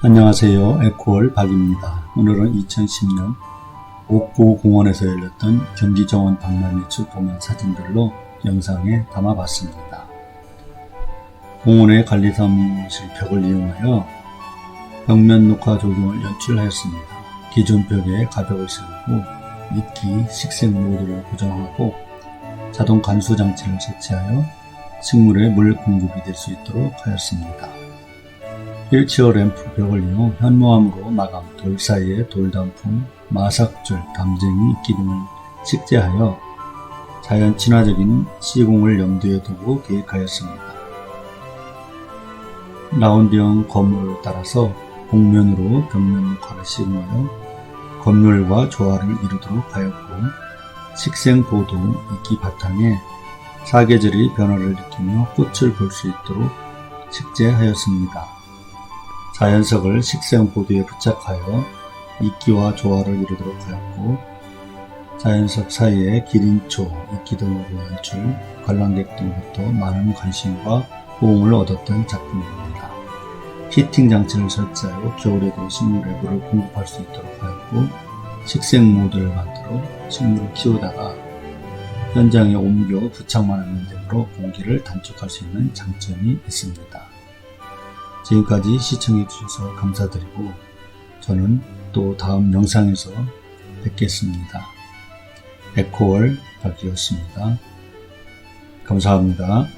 안녕하세요. 에코월 박입니다. 오늘은 2010년 옥구공원에서 열렸던 경기정원 박람회 출품한 사진들로 영상에 담아봤습니다. 공원의 관리사무실 벽을 이용하여 벽면 녹화 조경을 연출하였습니다. 기존 벽에 가벽을 세우고 미끼 식생 모드를 고정하고 자동 간수 장치를 설치하여 식물에 물 공급이 될 수 있도록 하였습니다. 휠체어 램프 벽을 이용 현무암으로 마감, 돌 사이에 돌단풍, 마삭줄, 담쟁이 이끼 등을 식재하여 자연 친화적인 시공을 염두에 두고 계획하였습니다. 라운드형 건물을 따라서 복면으로 벽면 녹화를 시공하여 건물과 조화를 이루도록 하였고 식생 보도 이끼 바탕에 사계절의 변화를 느끼며 꽃을 볼 수 있도록 식재하였습니다. 자연석을 식생 보드에 부착하여 이끼와 조화를 이루도록 하였고 자연석 사이에 기린초, 이끼 등으로 연출, 관람객 등으로부터 많은 관심과 호응을 얻었던 작품입니다. 히팅 장치를 설치하여 겨울에도 식물에 물을 공급할 수 있도록 하였고 식생 모드를 만들어 식물을 키우다가 현장에 옮겨 부착만 하면 되므로 공기를 단축할 수 있는 장점이 있습니다. 지금까지 시청해 주셔서 감사드리고 저는 또 다음 영상에서 뵙겠습니다. 에코월 박이었습니다. 감사합니다.